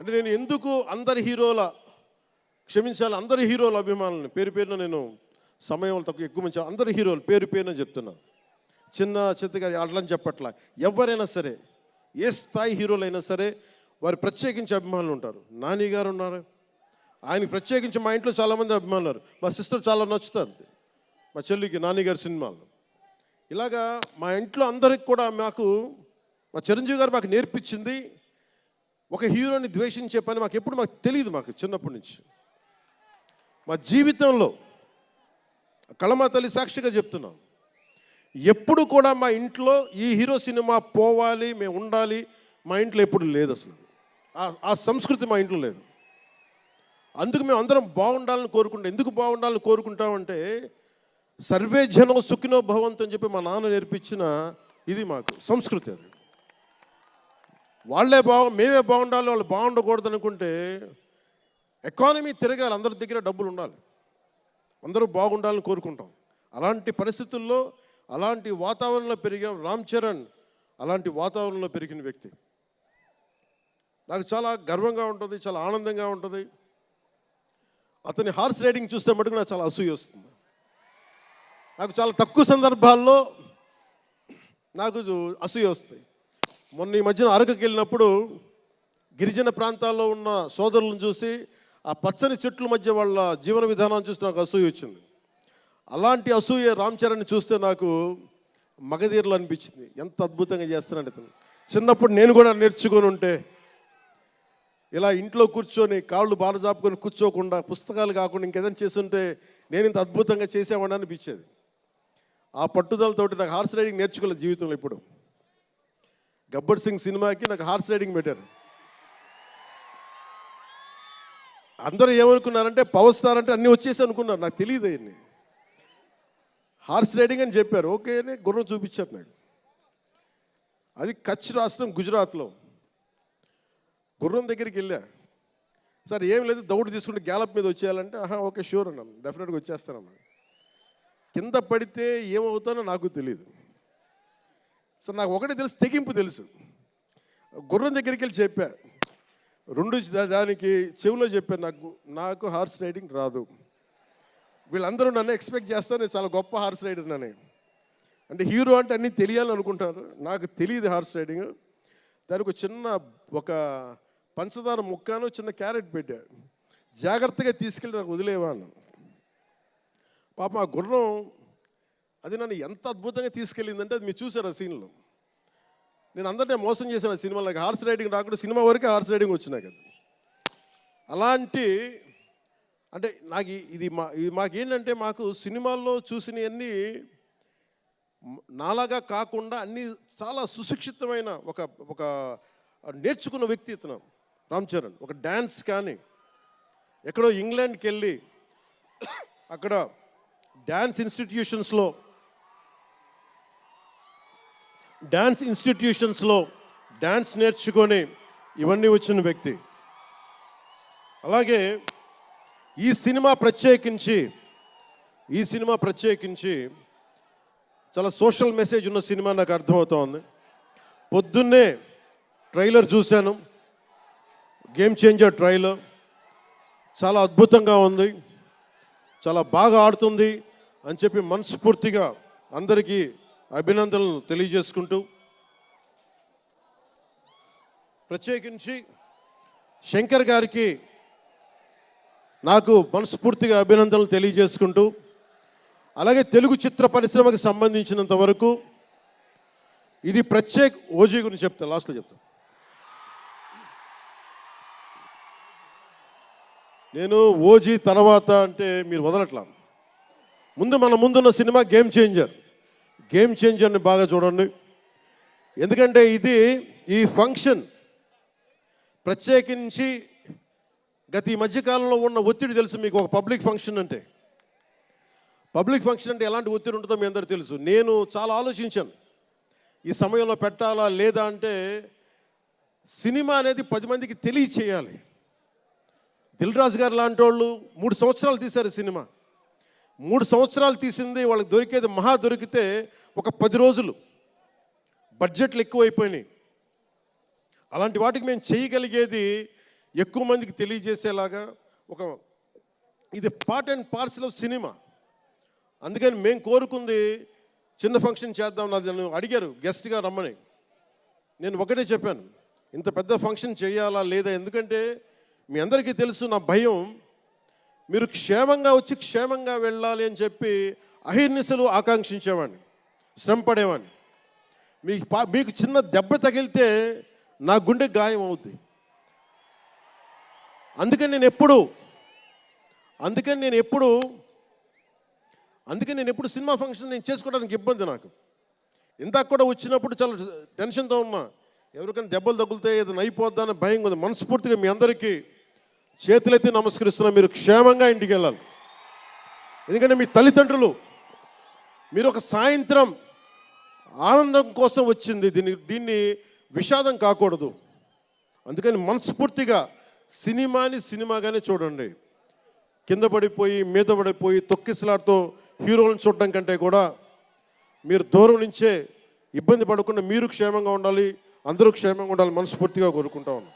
అంటే నేను ఎందుకు అందరి హీరోల క్షమించాలి అందరి హీరోల అభిమానులని? పేరు పేరున నేను సమయం తక్కువ ఎక్కువ మంచి అందరి హీరోలు పేరు పేరున చెప్తున్నాను చిన్న చిత్తగా అట్లని చెప్పట్లా. ఎవరైనా సరే ఏ స్థాయి హీరోలైనా సరే వారు ప్రత్యేకించి అభిమానులు ఉంటారు. నాని గారు ఉన్నారు. ఆయనకి ప్రత్యేకించి మా ఇంట్లో చాలామంది అభిమానులు మా సిస్టర్ చాలా నచ్చుతారు. మా చెల్లికి నాని గారి సినిమాలు. ఇలాగా మా ఇంట్లో అందరికి కూడా మాకు మా చిరంజీవి గారు మాకు నేర్పించింది ఒక హీరోని ద్వేషించే పని మాకు ఎప్పుడు మాకు తెలియదు మాకు చిన్నప్పటి నుంచి. మా జీవితంలో కళమా తల్లి సాక్షిగా చెప్తున్నాం. ఎప్పుడు కూడా మా ఇంట్లో ఈ హీరో సినిమా పోవాలి మేము ఉండాలి మా ఇంట్లో ఎప్పుడు లేదు అసలు. ఆ- ఆ సంస్కృతి మా ఇంట్లో లేదు. అందుకు మేము అందరం బాగుండాలని కోరుకుంటాం ఎందుకు బాగుండాలని కోరుకుంటామంటే సర్వే జనం సుఖినో భవంతు అని చెప్పి మా నాన్న నేర్పించిన ఇది మాకు సంస్కృతి అది. వాళ్ళే బాగు మేమే బాగుండాలి వాళ్ళు బాగుండకూడదు అనుకుంటే ఎకానమీ తిరగాలి అందరి దగ్గర డబ్బులు ఉండాలి. అందరూ బాగుండాలని కోరుకుంటాం. అలాంటి పరిస్థితుల్లో అలాంటి వాతావరణంలో పెరిగాం రామ్ చరణ్ అలాంటి వాతావరణంలో పెరిగిన వ్యక్తి. నాకు చాలా గర్వంగా ఉంటుంది చాలా ఆనందంగా ఉంటుంది. అతని హార్స్ రైడింగ్ చూస్తే మటుకు నాకు చాలా అసూయ వస్తుంది. నాకు చాలా తక్కువ సందర్భాల్లో నాకు అసూయ వస్తాయి. మొన్న ఈ మధ్యన అరకుకి వెళ్ళినప్పుడు గిరిజన ప్రాంతాల్లో ఉన్న సోదరులను చూసి ఆ పచ్చని చెట్ల మధ్య వాళ్ళ జీవన విధానాన్ని చూసి నాకు అసూయ వచ్చింది. అలాంటి అసూయ రామ్ చరణ్ చూస్తే నాకు మగధీరలు అనిపించింది. ఎంత అద్భుతంగా చేస్తున్నాడు ఇతను. చిన్నప్పుడు నేను కూడా నేర్చుకొని ఉంటే ఇలా ఇంట్లో కూర్చొని కాళ్ళు బాల జాపుకొని కూర్చోకుండా పుస్తకాలు కాకుండా ఇంకేదైనా చేస్తుంటే నేను ఇంత అద్భుతంగా చేసేవాడిని అనిపించేది. ఆ పట్టుదలతోటి నాకు హార్స్ రైడింగ్ నేర్చుకోలేదు జీవితంలో ఇప్పుడు. గబ్బర్ సింగ్ సినిమాకి నాకు హార్స్ రైడింగ్ పెట్టారు. అందరూ ఏమనుకున్నారంటే పవర్ స్టార్ అంటే అన్నీ వచ్చేసి అనుకున్నారు. నాకు తెలియదు అవన్నీ హార్స్ రైడింగ్ అని చెప్పారు. ఓకే అని గుర్రం చూపించారు నాకు. అది కచ్ రాష్ట్రం గుజరాత్లో. గుర్రం దగ్గరికి వెళ్ళా. సార్ ఏం లేదు దౌడు తీసుకుంటే గ్యాలప్ మీద వచ్చేయాలంటే ఆహా ఓకే షూర్ అన్నాను. డెఫినెట్గా వచ్చేస్తానమ్మా కింద పడితే ఏమవుతానో నాకు తెలియదు సార్ నాకు ఒకటి తెలుసు తెగింపు తెలుసు. గుర్రం దగ్గరికి వెళ్ళి చెప్పా. రెండు దానికి చెవిలో చెప్పాను నాకు నాకు హార్స్ రైడింగ్ రాదు. వీళ్ళందరూ నన్ను ఎక్స్పెక్ట్ చేస్తారు నేను చాలా గొప్ప హార్స్ రైడర్ నని అంటే హీరో అంటే అన్నీ తెలియాలని అనుకుంటారు నాకు తెలియదు హార్స్ రైడింగ్. దానికి ఒక చిన్న ఒక పంచదార ముక్కను చిన్న క్యారెట్ పెట్టా. జాగ్రత్తగా తీసుకెళ్ళి నాకు వదిలేవాను పాప ఆ గుర్రం అది నన్ను ఎంత అద్భుతంగా తీసుకెళ్ళిందంటే అది మీరు చూసారు ఆ సీన్లో. నేను అందరినీ మోసం చేశాను ఆ సినిమా నాకు హార్స్ రైడింగ్ రాకుండా సినిమా వరకే హార్స్ రైడింగ్ వచ్చినాయి కదా. అలాంటి అంటే నాకు ఇది మా ఇది మాకేంటంటే మాకు సినిమాల్లో చూసినవన్నీ నాలాగా కాకుండా అన్నీ చాలా సుశిక్షితమైన ఒక ఒక నేర్చుకున్న వ్యక్తి ఇతను రామ్ చరణ్. ఒక డ్యాన్స్ కానీ ఎక్కడో ఇంగ్లాండ్కి వెళ్ళి అక్కడ డ్యాన్స్ ఇన్స్టిట్యూషన్స్లో డ్యాన్స్ ఇన్స్టిట్యూషన్స్లో డ్యాన్స్ నేర్చుకొని ఇవన్నీ వచ్చిన వ్యక్తి. అలాగే ఈ సినిమా ప్రత్యేకించి ఈ సినిమా ప్రత్యేకించి చాలా సోషల్ మెసేజ్ ఉన్న సినిమా నాకు అర్థమవుతోంది. పొద్దున్నే ట్రైలర్ చూశాను. Game changer trailer. చాలా అద్భుతంగా ఉంది. చాలా బాగా ఆడుతుంది అని చెప్పి మనస్ఫూర్తిగా అందరికీ అభినందనలు తెలియజేసుకుంటూ ప్రత్యేకించి శంకర్ గారికి నాకు మనస్ఫూర్తిగా అభినందనలు తెలియజేసుకుంటూ అలాగే తెలుగు చిత్ర పరిశ్రమకు సంబంధించినంత వరకు ఇది ప్రత్యేక ఓజీ గురించి చెప్తాను లాస్ట్లో చెప్తాను నేను ఓజీ తర్వాత అంటే మీరు వదలట్లా. ముందు మన ముందున్న సినిమా గేమ్ చేంజర్ గేమ్ చేంజర్ని బాగా చూడండి. ఎందుకంటే ఇది ఈ ఫంక్షన్ ప్రత్యేకించి గత ఈ మధ్యకాలంలో ఉన్న ఒత్తిడి తెలుసు మీకు ఒక పబ్లిక్ ఫంక్షన్ అంటే. పబ్లిక్ ఫంక్షన్ అంటే ఎలాంటి ఒత్తిడి ఉంటుందో మీ అందరికీ తెలుసు. నేను చాలా ఆలోచించాను. ఈ సమయంలో పెట్టాలా లేదా అంటే సినిమా అనేది పది మందికి తెలియచేయాలి. దిల్ రాజు గారు లాంటి వాళ్ళు మూడు సంవత్సరాలు తీశారు సినిమా. మూడు సంవత్సరాలు తీసింది వాళ్ళకి దొరికేది మహా దొరికితే ఒక పది రోజులు బడ్జెట్లు ఎక్కువైపోయినాయి. అలాంటి వాటికి మేము చేయగలిగేది ఎక్కువ మందికి తెలియజేసేలాగా ఒక ఇది part and parcel of cinema అందుకని మేము కోరుకుంది చిన్న ఫంక్షన్ చేద్దాం నన్ను అడిగారు గెస్ట్గా రమ్మని. నేను ఒకటే చెప్పాను ఇంత పెద్ద ఫంక్షన్ చేయాలా లేదా? ఎందుకంటే మీ అందరికీ తెలుసు నా భయం మీరు క్షేమంగా వచ్చి క్షేమంగా వెళ్ళాలి అని చెప్పి అహిర్నిశలు ఆకాంక్షించేవాడిని. శ్రమ పడేవాడిని. మీకు మీకు చిన్న దెబ్బ తగిలితే నా గుండె గాయం అవుద్ది. అందుకని నేను ఎప్పుడు అందుకని నేను ఎప్పుడు అందుకని నేను ఎప్పుడు సినిమా ఫంక్షన్ నేను చేసుకోవడానికి ఇబ్బంది నాకు. ఇందాక కూడా వచ్చినప్పుడు చాలా టెన్షన్తో ఉన్నా ఎవరికైనా దెబ్బలు తగులుతాయి ఏదైనా అయిపోద్దా అని భయం ఉంది. మనస్ఫూర్తిగా మీ అందరికీ చేతులెత్తి నమస్కరిస్తున్నా మీరు క్షేమంగా ఇంటికి వెళ్ళాలి. ఎందుకంటే మీ తల్లిదండ్రులు మీరు ఒక సాయంత్రం ఆనందం కోసం వచ్చింది. దీన్ని దీన్ని విషాదం కాకూడదు. అందుకని మనస్ఫూర్తిగా సినిమాని సినిమాగానే చూడండి. కింద పడిపోయి మీద పడిపోయి తొక్కిసలాడుతో హీరోలను చూడడం కంటే కూడా మీరు దూరం నుంచే ఇబ్బంది పడకుండా మీరు క్షేమంగా ఉండాలి అందరూ క్షేమంగా ఉండాలి మనస్ఫూర్తిగా కోరుకుంటా ఉన్నాం.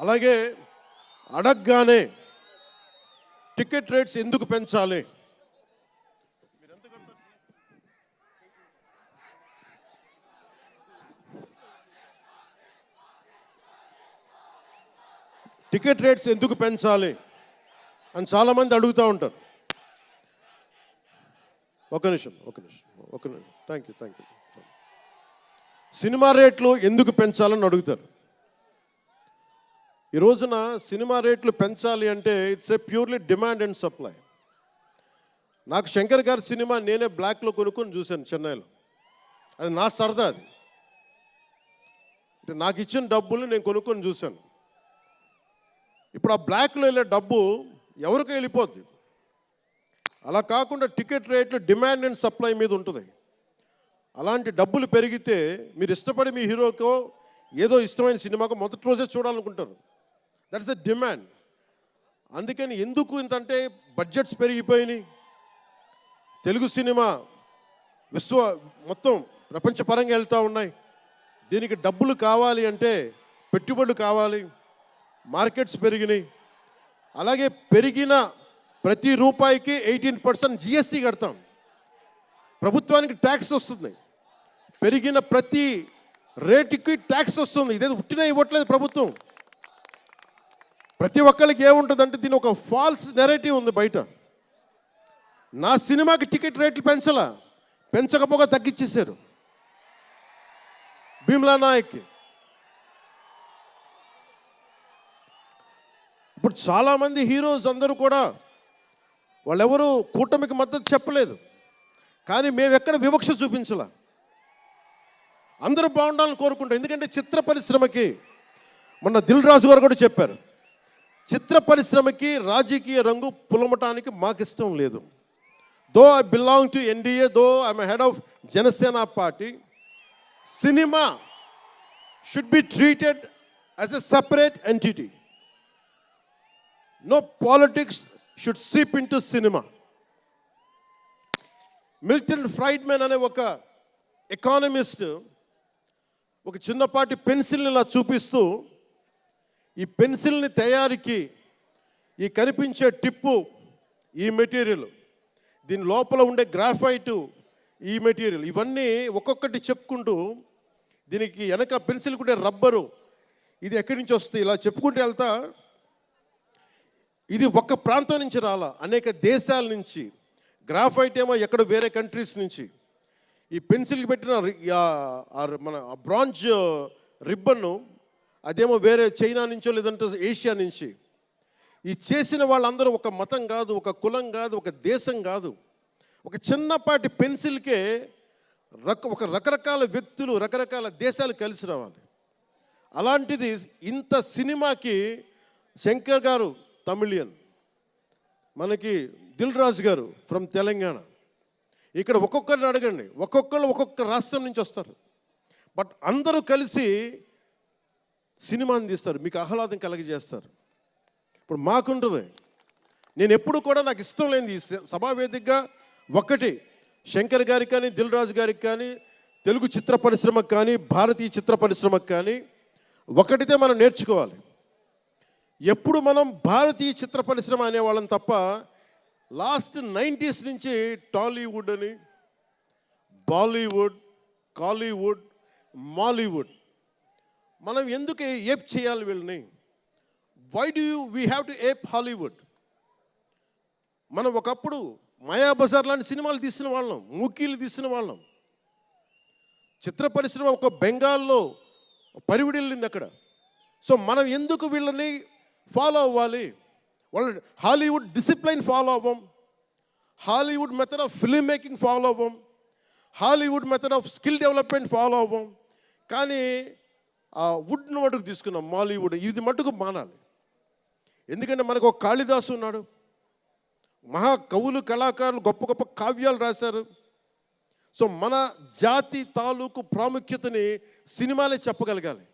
అలాగే అడగగానే టికెట్ రేట్స్ ఎందుకు పెంచాలి? టికెట్ రేట్స్ ఎందుకు పెంచాలి అని చాలామంది అడుగుతూ ఉంటారు. ఒక నిమిషం ఒక నిమిషం ఒక నిమిషం. Thank you thank you cinema రేట్లు ఎందుకు పెంచాలని అడుగుతారు. ఈ రోజున సినిమా రేట్లు పెంచాలి అంటే it's a purely demand and supply. నాకు శంకర్ గారి సినిమా నేనే బ్లాక్లో కొనుక్కొని చూశాను చెన్నైలో. అది నా సరదా అది. అంటే నాకు ఇచ్చిన డబ్బులు నేను కొనుక్కొని చూశాను. ఇప్పుడు ఆ బ్లాక్లో వెళ్ళే డబ్బు ఎవరికి వెళ్ళిపోద్ది. అలా కాకుండా టికెట్ రేట్లు డిమాండ్ అండ్ సప్లై మీద ఉంటుంది. అలాంటి డబ్బులు పెరిగితే మీరు ఇష్టపడి మీ హీరోకో ఏదో ఇష్టమైన సినిమాకు మొదటి రోజే చూడాలనుకుంటారు. దట్స్ ఎ డిమాండ్ అందుకని ఎందుకు ఇంతంటే బడ్జెట్స్ పెరిగిపోయినాయి. తెలుగు సినిమా విశ్వ మొత్తం ప్రపంచపరంగా వెళ్తూ ఉన్నాయి. దీనికి డబ్బులు కావాలి అంటే పెట్టుబడులు కావాలి. మార్కెట్స్ పెరిగినాయి. అలాగే పెరిగిన ప్రతి రూపాయికి ఎయిటీన్ పర్సెంట్ జిఎస్టీ కడతాం. ప్రభుత్వానికి ట్యాక్స్ వస్తుంది. పెరిగిన ప్రతి రేటుకి ట్యాక్స్ వస్తుంది. ఇదే ఉట్టినా ఇవ్వట్లేదు ప్రభుత్వం. ప్రతి ఒక్కరికి ఏముంటుందంటే దీని ఒక ఫాల్స్ నెరేటివ్ ఉంది బయట. నా సినిమాకి టికెట్ రేట్లు పెంచలా? పెంచకపోగా తగ్గించేశారు భీమ్లా నాయక్కి ఇప్పుడు చాలామంది హీరోస్ అందరూ కూడా వాళ్ళెవరూ కూటమికి మద్దతు చెప్పలేదు. కానీ మేము ఎక్కడ వివక్ష చూపించలా? అందరూ బాగుండాలని కోరుకుంటాం. ఎందుకంటే చిత్ర పరిశ్రమకి మొన్న దిల్ రాజు గారు కూడా చెప్పారు. చిత్ర పరిశ్రమకి రాజకీయ రంగు పులమటానికి మాకు ఇష్టం లేదు. Though I belong to NDA though I'm head of Janasena party cinema should be treated as a separate entity. No politics should seep into cinema Milton Friedman అనే ఒక ఎకానమిస్ట్ ఒక చిన్నపాటి పెన్సిల్ని ఇలా చూపిస్తూ ఈ పెన్సిల్ని తయారీకి ఈ కనిపించే టిప్పు ఈ మెటీరియల్ దీని లోపల ఉండే గ్రాఫైటు ఈ మెటీరియల్ ఇవన్నీ ఒక్కొక్కటి చెప్పుకుంటూ దీనికి వెనక పెన్సిల్ కూడా రబ్బరు ఇది ఎక్కడి నుంచి వస్తుంది? ఇలా చెప్పుకుంటూ వెళ్తా ఇది ఒక్క ప్రాంతం నుంచి రాలా అనేక దేశాల నుంచి. గ్రాఫైట్ ఏమో ఎక్కడ వేరే కంట్రీస్ నుంచి. ఈ పెన్సిల్కి పెట్టిన మన బ్రాంజ్ రిబ్బన్ను అదేమో వేరే చైనా నుంచో లేదంటే ఏషియా నుంచి. ఈ చేసిన వాళ్ళందరూ ఒక మతం కాదు ఒక కులం కాదు ఒక దేశం కాదు. ఒక చిన్నపాటి పెన్సిల్కే రక ఒక రకరకాల వ్యక్తులు రకరకాల దేశాలు కలిసి రావాలి. అలాంటిది ఇంత సినిమాకి శంకర్ గారు తమిళియన్. మనకి దిల్ రాజు గారు ఫ్రమ్ తెలంగాణ. ఇక్కడ ఒక్కొక్కరిని అడగండి. ఒక్కొక్కరు ఒక్కొక్క రాష్ట్రం నుంచి వస్తారు. బట్ అందరూ కలిసి సినిమాని తీస్తారు. మీకు ఆహ్లాదం కలిగజేస్తారు. ఇప్పుడు మాకుంటుంది నేను ఎప్పుడు కూడా నాకు ఇష్టం లేనిది సభావేదికగా ఒక్కటి శంకర్ గారికి కానీ దిల్ రాజు గారికి కానీ తెలుగు చిత్ర పరిశ్రమకు కానీ భారతీయ చిత్ర పరిశ్రమకు కానీ ఒకటితే మనం నేర్చుకోవాలి. ఎప్పుడు మనం భారతీయ చిత్ర పరిశ్రమ అనేవాళ్ళం తప్ప లాస్ట్ నైంటీస్ నుంచి టాలీవుడ్ అని బాలీవుడ్ కాలీవుడ్ మాలీవుడ్. మనం ఎందుకు ఏప్ చేయాలి వీళ్ళని? Why do you we have to ape Hollywood మనం ఒకప్పుడు మాయాబజార్ లాంటి సినిమాలు తీసిన వాళ్ళం మూకీలు తీసిన వాళ్ళం. చిత్ర పరిశ్రమ ఒక బెంగాల్లో పరివిడిల్లింది అక్కడ. సో మనం ఎందుకు వీళ్ళని ఫాలో అవ్వాలి వాళ్ళ Hollywood discipline follow అవ్వం Hollywood method of film making follow అవ్వం Hollywood method of skill development follow అవ్వం కానీ ఆ వుడ్ను మటుకు తీసుకున్నాం మాలీవుడ్ ఇది మటుకు మానాలి. ఎందుకంటే మనకు ఒక కాళిదాసు ఉన్నాడు. మహా కవులు కళాకారులు గొప్ప గొప్ప కావ్యాలు రాశారు. సో మన జాతి తాలూకు ప్రాముఖ్యతని సినిమాలే చెప్పగలగాలి.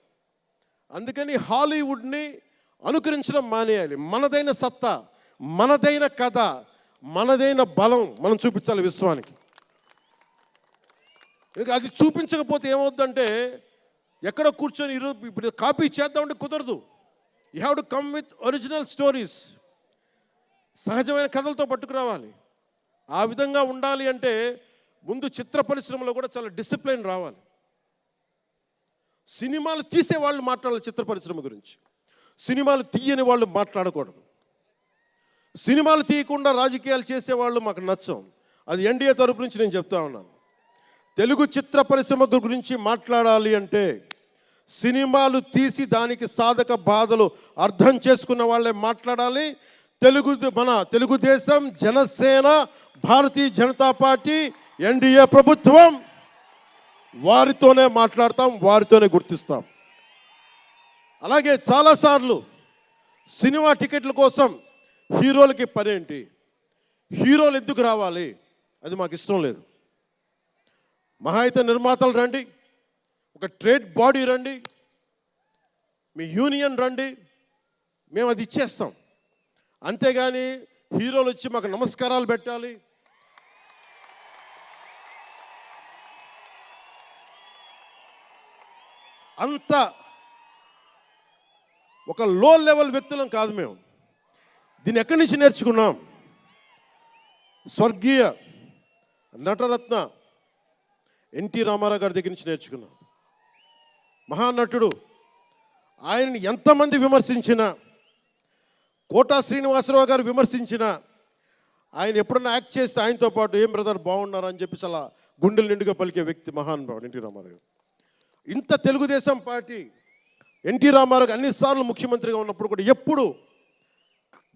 అందుకని హాలీవుడ్ని అనుకరించడం మానేయాలి. మనదైన సత్తా మనదైన కథ మనదైన బలం మనం చూపించాలి విశ్వానికి. ఇక అది చూపించకపోతే ఏమవుద్దంటే ఎక్కడ కూర్చొని ఈరోజు ఇప్పుడు కాపీ చేద్దామంటే కుదరదు. You have to come with original stories సహజమైన కథలతో పట్టుకురావాలి. ఆ విధంగా ఉండాలి అంటే ముందు చిత్ర పరిశ్రమలో కూడా చాలా డిసిప్లిన్ రావాలి. సినిమాలు తీసే వాళ్ళు మాట్లాడాలి చిత్ర పరిశ్రమ గురించి. సినిమాలు తీయని వాళ్ళు మాట్లాడకూడదు. సినిమాలు తీయకుండా రాజకీయాలు చేసేవాళ్ళు మాకు నచ్చం. అది ఎన్డీఏ తరపు నుంచి నేను చెప్తా ఉన్నాను. తెలుగు చిత్ర పరిశ్రమ గురించి మాట్లాడాలి అంటే సినిమాలు తీసి దానికి సాధక బాధలు అర్థం చేసుకున్న వాళ్ళే మాట్లాడాలి. తెలుగు మన తెలుగుదేశం జనసేన భారతీయ జనతా పార్టీ ఎన్డీఏ ప్రభుత్వం వారితోనే మాట్లాడతాం వారితోనే గుర్తిస్తాం. అలాగే చాలాసార్లు సినిమా టికెట్ల కోసం హీరోలకి పనేంటి హీరోలు ఎందుకు రావాలి? అది మాకు ఇష్టం లేదు. మహా అయితే నిర్మాతలు రండి ఒక ట్రేడ్ బాడీ రండి మీ యూనియన్ రండి మేము అది ఇచ్చేస్తాం. అంతేగాని హీరోలు వచ్చి మాకు నమస్కారాలు పెట్టాలి. అంత ఒక లో లెవెల్ వ్యక్తులం కాదు మేము. దీన్ని ఎక్కడి నుంచి నేర్చుకున్నాం? స్వర్గీయ నటరత్న ఎన్టీ రామారావు గారి దగ్గర నుంచి నేర్చుకున్నాం. మహానటుడు ఆయనని ఎంతమంది విమర్శించినా కోటా శ్రీనివాసరావు గారు విమర్శించినా ఆయన ఎప్పుడన్నా యాక్ట్ చేస్తే ఆయనతో పాటు ఏం బ్రదర్ బాగున్నారు? అని చెప్పి చాలా గుండెలు నిండుగా పలికే వ్యక్తి మహానుభావుడు ఎన్టీ రామారావు ఇంత తెలుగుదేశం పార్టీ ఎన్టీ రామారావు గారు అన్నిసార్లు ముఖ్యమంత్రిగా ఉన్నప్పుడు కూడా ఎప్పుడు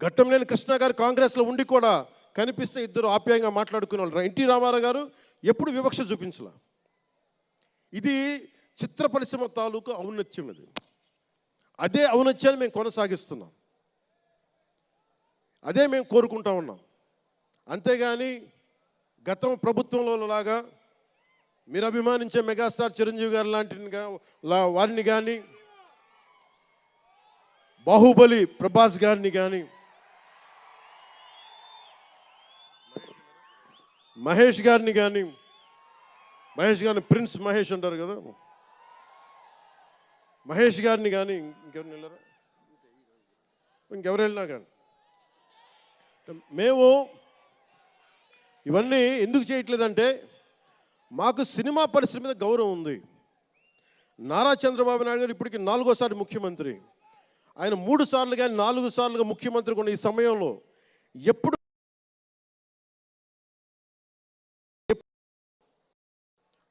ఘట్టంలేని కృష్ణ గారు కాంగ్రెస్లో ఉండి కూడా కనిపిస్తే ఇద్దరు ఆప్యాయంగా మాట్లాడుకునే వాళ్ళు ఎన్టీ రామారావు గారు ఎప్పుడు వివక్ష చూపించలా? ఇది చిత్ర పరిశ్రమ తాలూకు ఔన్నత్యం ఇది. అదే ఔన్నత్యాన్ని మేము కొనసాగిస్తున్నాం. అదే మేము కోరుకుంటా ఉన్నాం. అంతేగాని గతం ప్రభుత్వంలో లాగా మీరు అభిమానించే మెగాస్టార్ చిరంజీవి గారు లాంటి వారిని కానీ బాహుబలి ప్రభాస్ గారిని కానీ మహేష్ గారిని కానీ మహేష్ గారిని ప్రిన్స్ మహేష్ అంటారు కదా. మహేష్ గారిని కానీ ఇంకెవరిని వెళ్ళారా? ఇంకెవరు వెళ్ళినా కానీ మేము ఇవన్నీ ఎందుకు చేయట్లేదంటే మాకు సినిమా పరిశ్రమ మీద గౌరవం ఉంది. నారా చంద్రబాబు నాయుడు గారు ఇప్పటికి నాలుగోసారి ముఖ్యమంత్రి. ఆయన మూడు సార్లు కానీ నాలుగు సార్లుగా ముఖ్యమంత్రి కొన్ని ఈ సమయంలో ఎప్పుడు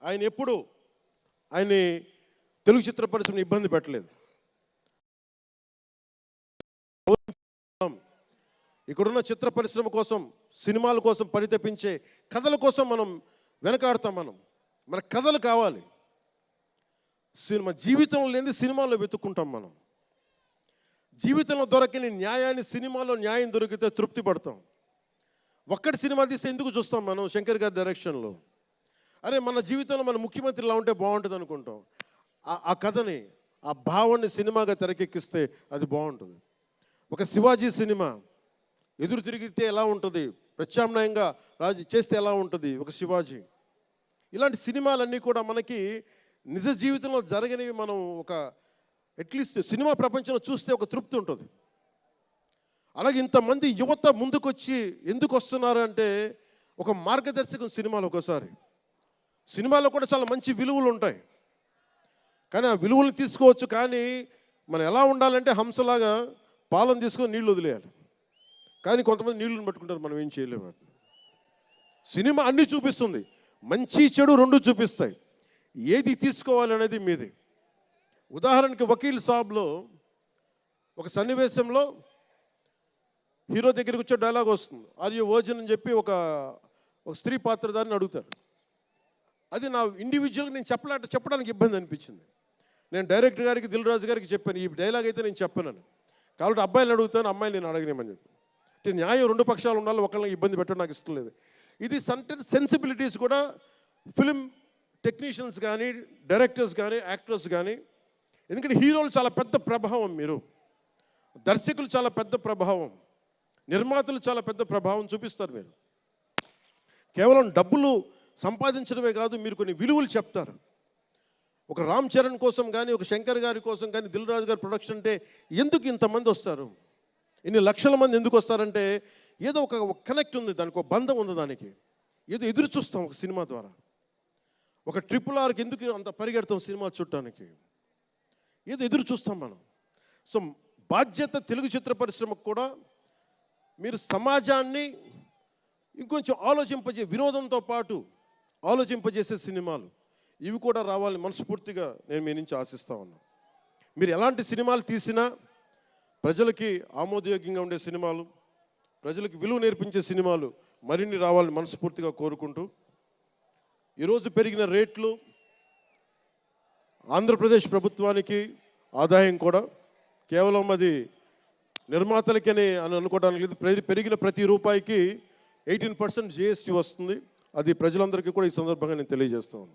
ఆయన ఎప్పుడు ఆయన్ని తెలుగు చిత్ర పరిశ్రమను ఇబ్బంది పెట్టలేదు. ఇక్కడున్న చిత్ర పరిశ్రమ కోసం సినిమాల కోసం పరితపించే కథల కోసం మనం వెనకాడతాం మనం. మన కథలు కావాలి. సినిమా జీవితంలో లేని సినిమాలో వెతుక్కుంటాం మనం. జీవితంలో దొరకని న్యాయాన్ని సినిమాలో న్యాయం దొరికితే తృప్తి పడతాం. ఒక్కటి సినిమా తీస్తే ఎందుకు చూస్తాం మనం? శంకర్ గారి డైరెక్షన్లో. అరే మన జీవితంలో మన ముఖ్యమంత్రి ఇలా ఉంటే బాగుంటుంది అనుకుంటాం. ఆ- ఆ కథని ఆ భావాన్ని సినిమాగా తెరకెక్కిస్తే అది బాగుంటుంది. ఒక శివాజీ సినిమా ఎదురు తిరిగితే ఎలా ఉంటుంది? ప్రత్యామ్నాయంగా రాజు చేస్తే ఎలా ఉంటుంది? ఒక శివాజీ. ఇలాంటి సినిమాలన్నీ కూడా మనకి నిజ జీవితంలో జరగనివి మనం ఒక అట్లీస్ట్ సినిమా ప్రపంచంలో చూస్తే ఒక తృప్తి ఉంటుంది. అలాగే ఇంతమంది యువత ముందుకొచ్చి ఎందుకు వస్తున్నారు అంటే ఒక మార్గదర్శకం సినిమాలు ఒకసారి సినిమాలో కూడా చాలా మంచి విలువలు ఉంటాయి. కానీ ఆ విలువలు తీసుకోవచ్చు కానీ మనం ఎలా ఉండాలంటే హంసలాగా పాలన తీసుకొని నీళ్ళు వదిలేయాలి. కానీ కొంతమంది నీళ్ళని పట్టుకుంటారు మనం ఏం చేయలేము సినిమా అన్నీ చూపిస్తుంది మంచి చెడు రెండు చూపిస్తాయి. ఏది తీసుకోవాలి అనేది మీది. ఉదాహరణకి వకీల్ సాబ్లో ఒక సన్నివేశంలో హీరో దగ్గరికి వచ్చే డైలాగ్ వస్తుంది. ఆర్య ఓజన్ అని చెప్పి ఒక ఒక స్త్రీ పాత్రధారిని అడుగుతారు. అది నా ఇండివిజువల్గా నేను చెప్పలేట చెప్పడానికి ఇబ్బంది అనిపించింది. నేను డైరెక్టర్ గారికి దిల్ రాజు గారికి చెప్పాను. ఈ డైలాగ్ అయితే నేను చెప్పనని కాబట్టి అబ్బాయిని అడుగుతాను అమ్మాయిని నేను అడగనేమని చెప్పి అంటే న్యాయం రెండు పక్షాలు ఉండాలి ఒకళ్ళని ఇబ్బంది పెట్టడం నాకు ఇష్టం లేదు. ఇది సంటెన్ సెన్సిబిలిటీస్ కూడా ఫిలిం టెక్నీషియన్స్ కానీ డైరెక్టర్స్ కానీ యాక్టర్స్ కానీ ఎందుకంటే హీరోలు చాలా పెద్ద ప్రభావం మీరు. దర్శకులు చాలా పెద్ద ప్రభావం. నిర్మాతలు చాలా పెద్ద ప్రభావం చూపిస్తారు మీరు. కేవలం డబ్బులు సంపాదించడమే కాదు మీరు కొన్ని విలువలు చెప్తారు. ఒక రామ్ చరణ్ కోసం కానీ ఒక శంకర్ గారి కోసం కానీ దిల్ రాజు గారి ప్రొడక్షన్ అంటే ఎందుకు ఇంతమంది వస్తారు? ఇన్ని లక్షల మంది ఎందుకు వస్తారంటే ఏదో ఒక కనెక్ట్ ఉంది దానికి ఒక బంధం ఉంది దానికి. ఏదో ఎదురు చూస్తాం ఒక సినిమా ద్వారా. ఒక ట్రిపుల్ ఆర్కి ఎందుకు అంత పరిగెడతాం సినిమా చూడటానికి? ఏదో ఎదురు చూస్తాం మనం. సో బాధ్యత తెలుగు చిత్ర పరిశ్రమకు కూడా మీరు సమాజాన్ని ఇంకొంచెం ఆలోచింపజే వినోదంతో పాటు ఆలోచింపజేసే సినిమాలు. ఇవి కూడా రావాలని మనస్ఫూర్తిగా నేను మీ నుంచి ఆశిస్తా ఉన్నా. మీరు ఎలాంటి సినిమాలు తీసినా ప్రజలకి ఆమోదయోగ్యంగా ఉండే సినిమాలు ప్రజలకు విలువ నేర్పించే సినిమాలు మరిన్ని రావాలని మనస్ఫూర్తిగా కోరుకుంటూ ఈరోజు పెరిగిన రేట్లు ఆంధ్రప్రదేశ్ ప్రభుత్వానికి ఆదాయం కూడా కేవలం అది నిర్మాతలకని అని అనుకోవడానికి లేదు. పెరిగిన ప్రతి రూపాయికి ఎయిటీన్ పర్సెంట్ జిఎస్టీ వస్తుంది. అది ప్రజలందరికీ కూడా ఈ సందర్భంగా నేను తెలియజేస్తాను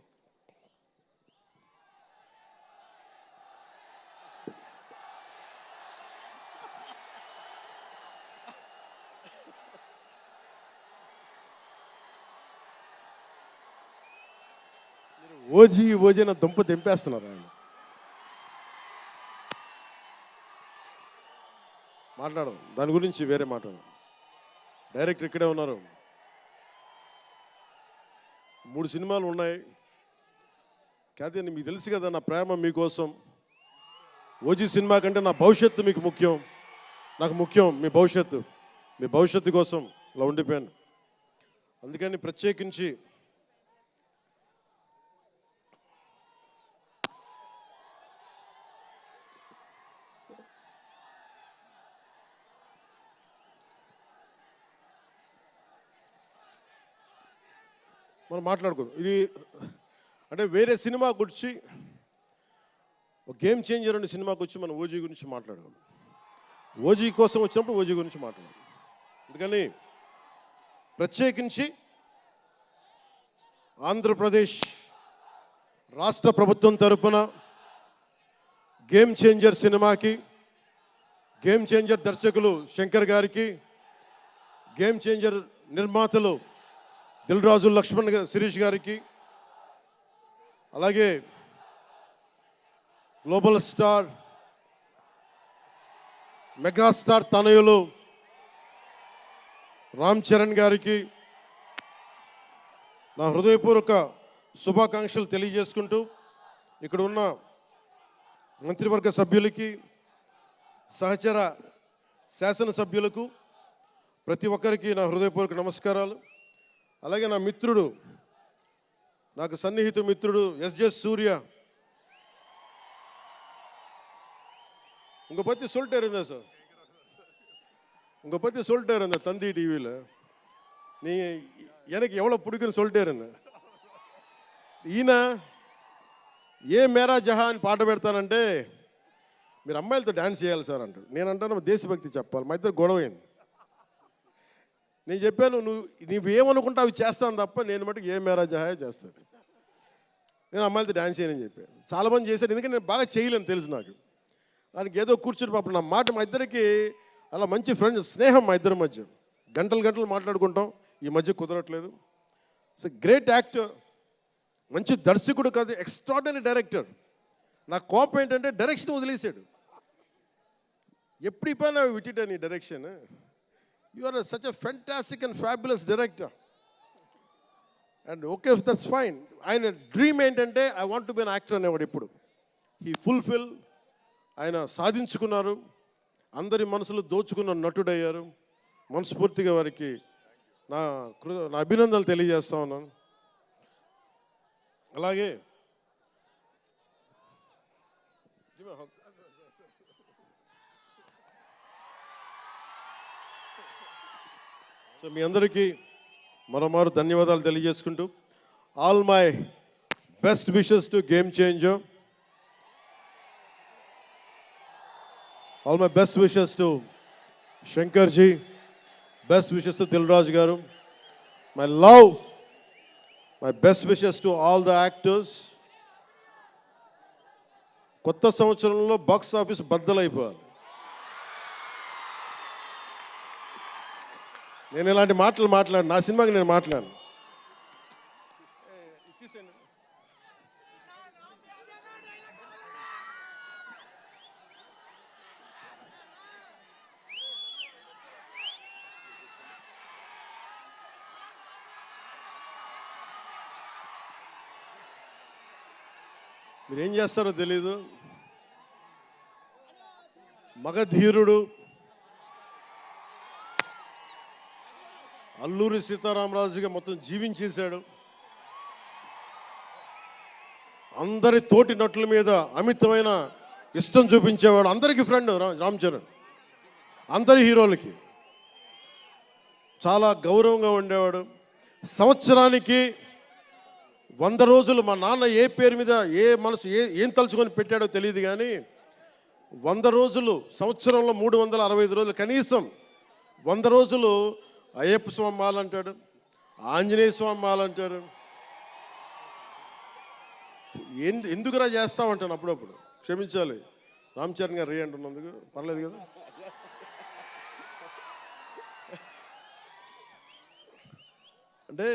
ఓజీ ఓజీ నా దుంప తెంపేస్తున్నారు ఆయన. మాట్లాడదు. దాని గురించి వేరే మాట డైరెక్టర్ ఇక్కడే ఉన్నారు. మూడు సినిమాలు ఉన్నాయి. కాదే మీకు తెలుసు కదా నా ప్రేమ మీకోసం. ఓజీ సినిమా కంటే నా భవిష్యత్తు మీకు ముఖ్యం. నాకు ముఖ్యం మీ భవిష్యత్తు. మీ భవిష్యత్తు కోసం ఇలా ఉండిపోయాను. అందుకని ప్రత్యేకించి మనం మాట్లాడుకుందాం. ఇది అంటే వేరే సినిమా గురించి ఒక గేమ్ చేంజర్ అనే సినిమా గురించి మనం ఓజీ గురించి మాట్లాడుకుందాం. ఓజీ కోసం వచ్చినప్పుడు ఓజీ గురించి మాట్లాడాలి అందుకని ప్రత్యేకించి ఆంధ్రప్రదేశ్ రాష్ట్ర ప్రభుత్వం తరపున గేమ్ చేంజర్ సినిమాకి గేమ్ చేంజర్ దర్శకులు శంకర్ గారికి గేమ్ చేంజర్ నిర్మాతలు దిల్ రాజు లక్ష్మణ్ శిరీష్ గారికి అలాగే గ్లోబల్ స్టార్ మెగాస్టార్ తనయులు రామ్ చరణ్ గారికి నా హృదయపూర్వక శుభాకాంక్షలు తెలియజేసుకుంటూ ఇక్కడ ఉన్న మంత్రివర్గ సభ్యులకి సహచర శాసనసభ్యులకు ప్రతి ఒక్కరికి నా హృదయపూర్వక నమస్కారాలు. అలాగే నా మిత్రుడు నాకు సన్నిహిత మిత్రుడు ఎస్జే సూర్య உங்க பத்தி சொல்லிட்டே இருந்தேன் சார் உங்க பத்தி சொல்லிட்டே இருந்தேன் தந்தி டிவியில் நீங்க எனக்கு எவ்வளவு பிடிக்கும்னு சொல்லிட்டே இருந்தேன் ఈయన ఏ మేరా జహా అని పాట పెడతానంటే మీరు అమ్మాయిలతో డ్యాన్స్ చేయాలి సార్ అంటాడు నేను అంటాను దేశభక్తి చెప్పాలి మా ఇద్దరు గొడవ అయింది నేను చెప్పాను నువ్వు నువ్వు ఏమనుకుంటా అవి చేస్తాను తప్ప నేను మటుకు ఏ మేరా జహాయే చేస్తాను. నేను అమ్మాయిలతో డ్యాన్స్ చేయనని చెప్పాను. చాలామంది చేశారు ఎందుకంటే నేను బాగా చేయలేను తెలుసు నాకు. దానికి ఏదో కూర్చుని పాపం నా మాట మా ఇద్దరికి అలా మంచి ఫ్రెండ్స్ స్నేహం మా ఇద్దరి మధ్య. గంటలు గంటలు మాట్లాడుకుంటాం ఈ మధ్య కుదరట్లేదు. సో గ్రేట్ యాక్టర్ మంచి దర్శకుడు కాదు ఎక్స్ట్రాడనరీ డైరెక్టర్. నా కోపం ఏంటంటే డైరెక్షన్ వదిలేశాడు. ఎప్పుడు పైన విటిట్ నీ direction. You are such a fantastic and fabulous director and okay that's fine ఆయన డ్రీమ్ ఏంటంటే I want to be an actor అనేవాడు ఇప్పుడు. హీ ఫుల్ఫిల్ ఆయన సాధించుకున్నారు. అందరి మనసులు దోచుకున్న నటుడయ్యారు. మనస్ఫూర్తిగా వారికి నా కృ నా అభినందనలు తెలియజేస్తా ఉన్నాను. అలాగే సో మీ అందరికీ మరోమారు ధన్యవాదాలు తెలియజేసుకుంటూ all my best wishes to game changer. All my best wishes to Shankarji best wishes to Dilraj గారు. My love my best wishes to all the actors. కొత్త సంవత్సరంలో బాక్స్ ఆఫీస్ బద్దలైపోవాలి. నేను ఇలాంటి మాటలు మాట్లాడు నా సినిమాకి నేను మాట్లాడు మీరు ఏం చేస్తారో తెలీదు. మగధీరుడు అల్లూరి సీతారామరాజుగా మొత్తం జీవించేశాడు. అందరి తోటి నటుల మీద అమితమైన ఇష్టం చూపించేవాడు అందరికీ ఫ్రెండ్ రామ్ చరణ్. అందరి హీరోలకి. చాలా గౌరవంగా ఉండేవాడు. సంవత్సరానికి వంద రోజులు మా నాన్న ఏ పేరు మీద ఏ మనసు ఏ ఏం తలుచుకొని పెట్టాడో తెలియదు కానీ వంద రోజులు సంవత్సరంలో మూడు వందల అరవై ఐదు రోజులు కనీసం వంద రోజులు అయ్యప్ప స్వామి మాల అంటాడు ఆంజనేయ స్వామి మాల అంటాడు. ఎందుకురా ఎందుకురా చేస్తామంటాను అప్పుడప్పుడు. క్షమించాలి. రామ్ చరణ్ గారు రే అంటున్నందుకు పర్లేదు కదా. అంటే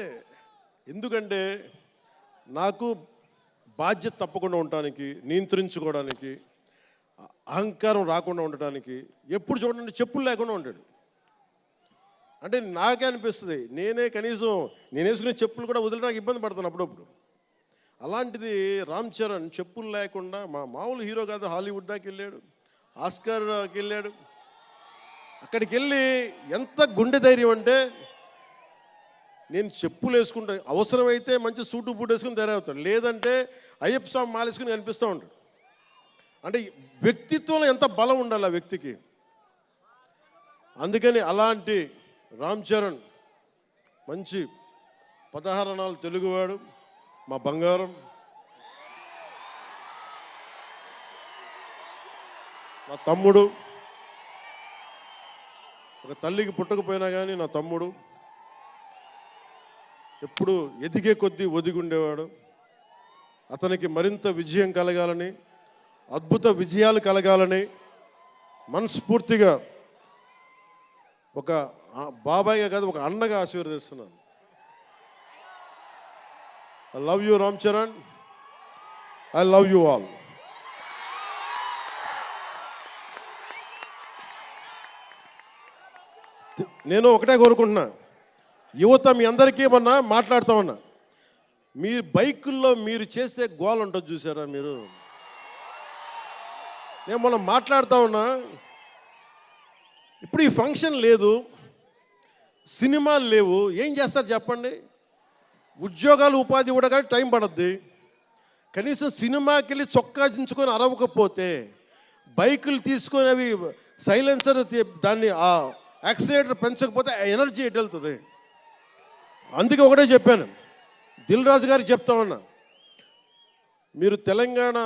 ఎందుకంటే నాకు బాధ్యత తప్పకుండా ఉండటానికి నియంత్రించుకోవడానికి అహంకారం రాకుండా ఉండటానికి ఎప్పుడు చూడండి చెప్పులు లేకుండా ఉంటాడు అంటే నాకే అనిపిస్తుంది నేనే కనీసం నేను వేసుకునే చెప్పులు కూడా వదిలడానికి ఇబ్బంది పడతాను అప్పుడప్పుడు. అలాంటిది రామ్ చరణ్ చెప్పులు లేకుండా మా మామూలు హీరో కాదు హాలీవుడ్ దాకా వెళ్ళాడు ఆస్కార్కి వెళ్ళాడు. అక్కడికి వెళ్ళి ఎంత గుండె ధైర్యం అంటే నేను చెప్పులు వేసుకుంటాను అవసరమైతే మంచి సూటు బూట్ వేసుకుని తయారవుతాడు లేదంటే అయ్యప్ప స్వామి మాలేసుకుని కనిపిస్తూ ఉంటాడు. అంటే వ్యక్తిత్వంలో ఎంత బలం ఉండాలి ఆ వ్యక్తికి. అందుకని అలాంటి రామ్ చరణ్ మంచి పదహారణాలు తెలుగువాడు మా బంగారం. మా తమ్ముడు. ఒక తల్లికి పుట్టకపోయినా కానీ నా తమ్ముడు. ఎప్పుడు ఎదిగే కొద్దీ ఒదిగుండేవాడు. అతనికి మరింత విజయం కలగాలని అద్భుత విజయాలు కలగాలని మనస్ఫూర్తిగా ఒక బాబాయ్గా కాదు ఒక అన్నగా ఆశీర్వదిస్తున్నాను. I love you Ram Charan I love you all నేను ఒకటే కోరుకుంటున్నా. యువత మీ అందరికీ మొన్న మాట్లాడుతా ఉన్నా. మీ బైకుల్లో మీరు చేసే గోల్ ఉంటుంది చూసారా మీరు? నేను మొన్న మాట్లాడుతా ఉన్నా. ఇప్పుడు ఈ ఫంక్షన్ లేదు. సినిమాలు లేవు. ఏం చేస్తారు చెప్పండి? ఉద్యోగాలు ఉపాధి కూడా కానీ టైం పడద్ది. కనీసం సినిమాకి వెళ్ళి చొక్కా దించుకొని అరవకపోతే బైకులు తీసుకొని అవి సైలెన్సర్ దాన్ని ఆ యాక్సిలేటర్ పెంచకపోతే ఎనర్జీ ఎటు వెళ్తుంది? అందుకే ఒకటే చెప్పాను. దిల్ రాజు గారు చెప్తా ఉన్నా. మీరు తెలంగాణ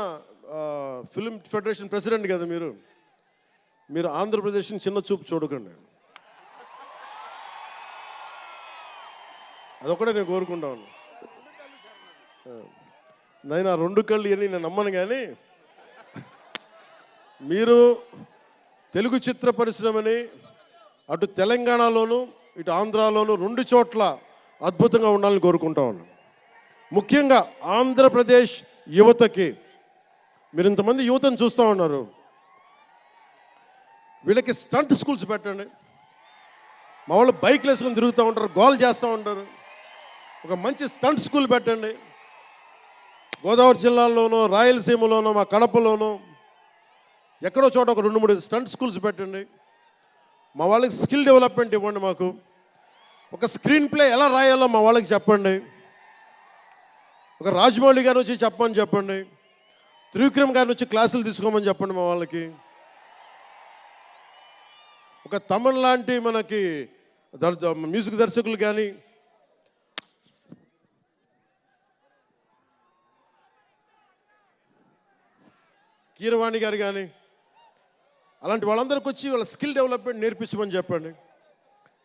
ఫిల్మ్ ఫెడరేషన్ ప్రెసిడెంట్ కదా మీరు. మీరు ఆంధ్రప్రదేశ్ని చిన్న చూపు చూడకండి. అదొకటే నేను కోరుకుంటా ఉన్నాను నేను ఆ రెండు కళ్ళు అని నేను నమ్మను కానీ మీరు తెలుగు చిత్ర పరిశ్రమని అటు తెలంగాణలోను ఇటు ఆంధ్రాలోను రెండు చోట్ల అద్భుతంగా ఉండాలని కోరుకుంటా ఉన్నాను. ముఖ్యంగా ఆంధ్రప్రదేశ్ యువతకి మీరు ఇంతమంది యువతను చూస్తూ ఉన్నారు. వీళ్ళకి స్టంట్ స్కూల్స్ పెట్టండి. మా వాళ్ళు బైక్లు వేసుకొని తిరుగుతూ ఉంటారు గోల్ చేస్తూ ఉంటారు. ఒక మంచి స్టంట్ స్కూల్ పెట్టండి. గోదావరి జిల్లాలోనో రాయలసీమలోనో మా కడపలోనో ఎక్కడో చోట ఒక రెండు మూడు స్టంట్ స్కూల్స్ పెట్టండి. మా వాళ్ళకి స్కిల్ డెవలప్మెంట్ ఇవ్వండి మాకు. ఒక స్క్రీన్ ప్లే ఎలా రాయాలో మా వాళ్ళకి చెప్పండి. ఒక రాజమౌళి గారు వచ్చి చెప్పమని చెప్పండి. త్రివిక్రమ్ గారిని వచ్చి క్లాసులు తీసుకోమని చెప్పండి మా వాళ్ళకి. ఒక తమన్ లాంటి మనకి దర్- మ్యూజిక్ దర్శకులు కానీ కీరవాణి గారు కానీ అలాంటి వాళ్ళందరికి వచ్చి వాళ్ళ స్కిల్ డెవలప్మెంట్ నేర్పించమని చెప్పండి.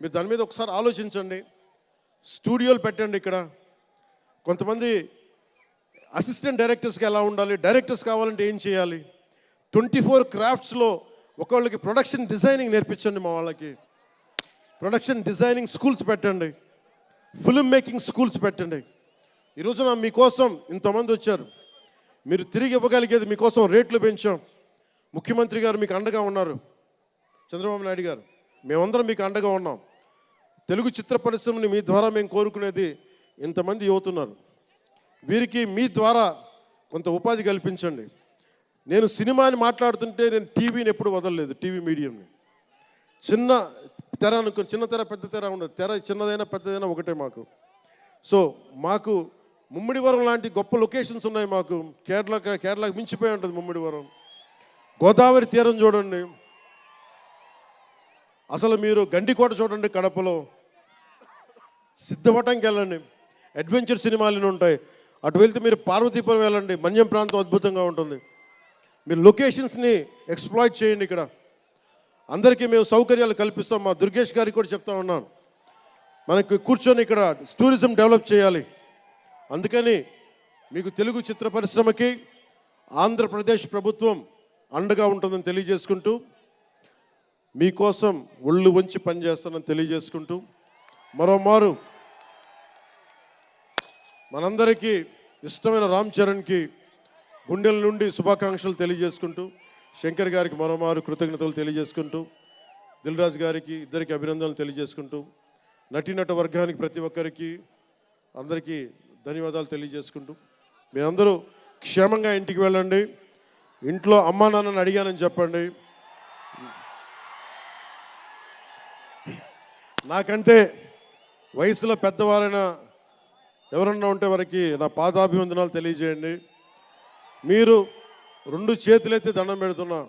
మీరు దాని మీద ఒకసారి ఆలోచించండి. స్టూడియోలు పెట్టండి ఇక్కడ. కొంతమంది అసిస్టెంట్ డైరెక్టర్స్కి ఎలా ఉండాలి డైరెక్టర్స్ కావాలంటే ఏం చేయాలి? ట్వంటీ ఫోర్ క్రాఫ్ట్స్లో ఒకళ్ళకి ప్రొడక్షన్ డిజైనింగ్ నేర్పించండి మా వాళ్ళకి. ప్రొడక్షన్ డిజైనింగ్ స్కూల్స్ పెట్టండి. ఫిల్మ్ మేకింగ్ స్కూల్స్ పెట్టండి. ఈరోజున మీకోసం ఇంతమంది వచ్చారు. మీరు తిరిగి ఇవ్వగలిగేది మీకోసం రేట్లు పెంచాం. ముఖ్యమంత్రి గారు మీకు అండగా ఉన్నారు. చంద్రబాబు నాయుడు గారు మేమందరం మీకు అండగా ఉన్నాం. తెలుగు చిత్ర పరిశ్రమని మీ ద్వారా మేము కోరుకునేది ఇంతమంది యువతున్నారు. వీరికి మీ ద్వారా కొంత ఉపాధి కల్పించండి. నేను సినిమాని మాట్లాడుతుంటే నేను టీవీని ఎప్పుడు వదలలేదు టీవీ మీడియంని. చిన్న తెర అనుకుని చిన్న తెర పెద్ద తెర ఉండదు. తెర చిన్నదైనా పెద్దదైనా ఒకటే మాకు. సో మాకు ముమ్మిడివరం లాంటి గొప్ప లొకేషన్స్ ఉన్నాయి మాకు. కేరళ కేరళకు మించిపోయి ఉంటుంది ముమ్మిడివరం. గోదావరి తీరం చూడండి. అసలు మీరు గండికోట చూడండి కడపలో. సిద్ధవటంకి వెళ్ళండి. అడ్వెంచర్ సినిమాలు ఉంటాయి. అటు వెళ్తే మీరు పార్వతీపురం వెళ్ళండి. మన్యం ప్రాంతం అద్భుతంగా ఉంటుంది. మీరు లొకేషన్స్ని ఎక్స్ప్లాయిట్ చేయండి ఇక్కడ. అందరికీ మేము సౌకర్యాలు కల్పిస్తాం. మా దుర్గేష్ గారికి కూడా చెప్తా ఉన్నాను. మనకి కూర్చొని ఇక్కడ టూరిజం డెవలప్ చేయాలి. అందుకని మీకు తెలుగు చిత్ర పరిశ్రమకి ఆంధ్రప్రదేశ్ ప్రభుత్వం అండగా ఉంటుందని తెలియజేసుకుంటూ మీకోసం ఒళ్ళు వంచి పనిచేస్తానని తెలియజేసుకుంటూ మరోమారు మనందరికీ ఇష్టమైన రామ్ చరణ్కి గుండెల నుండి శుభాకాంక్షలు తెలియజేసుకుంటూ శంకర్ గారికి మరోమారు కృతజ్ఞతలు తెలియజేసుకుంటూ దిల్ రాజు గారికి ఇద్దరికి అభినందనలు తెలియజేసుకుంటూ నటీనట వర్గానికి ప్రతి ఒక్కరికి అందరికీ ధన్యవాదాలు తెలియజేసుకుంటూ మీ అందరూ క్షేమంగా ఇంటికి వెళ్ళండి. ఇంట్లో అమ్మా నాన్నని అడిగానని చెప్పండి. నాకంటే వయసులో పెద్దవారైన ఎవరన్నా ఉంటే వారికి నా పాదాభివందనాలు తెలియజేయండి. మీరు రెండు చేతులైతే దండం పెడుతున్నా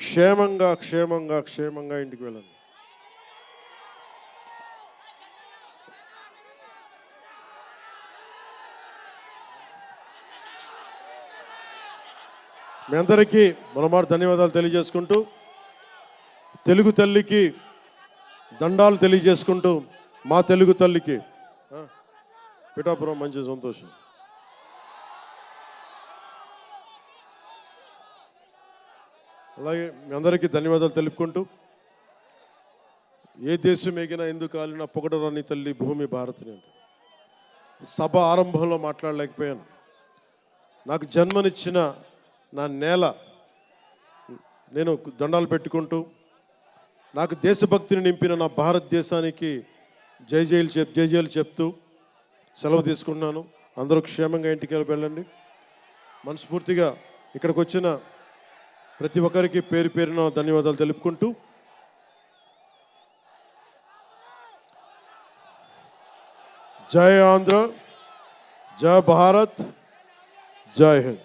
క్షేమంగా క్షేమంగా క్షేమంగా ఇంటికి వెళ్ళండి. మీ అందరికీ మనమారు ధన్యవాదాలు తెలియజేసుకుంటూ తెలుగు తల్లికి దండాలు తెలియజేసుకుంటూ మా తెలుగు తల్లికి పిఠాపురం మంచి సంతోషం. అలాగే మీ అందరికీ ధన్యవాదాలు తెలుపుకుంటూ ఏ దేశం ఎగినా ఎందుకు కాలినా పొగడరాని తల్లి భూమి భారతిని సభ ఆరంభంలో మాట్లాడలేకపోయాను. నాకు జన్మనిచ్చిన నా నేల నేను దండాలు పెట్టుకుంటూ నాకు దేశభక్తిని నింపిన నా భారతదేశానికి జై జైలు చెప్ జై జైలు చెప్తూ సెలవు తీసుకున్నాను అందరూ క్షేమంగా ఇంటికి వెళ్ళండి. మనస్ఫూర్తిగా ఇక్కడికి వచ్చిన ప్రతి ఒక్కరికి పేరు పేరున ధన్యవాదాలు తెలుపుకుంటూ జై ఆంధ్ర జై భారత్ జై హింద్.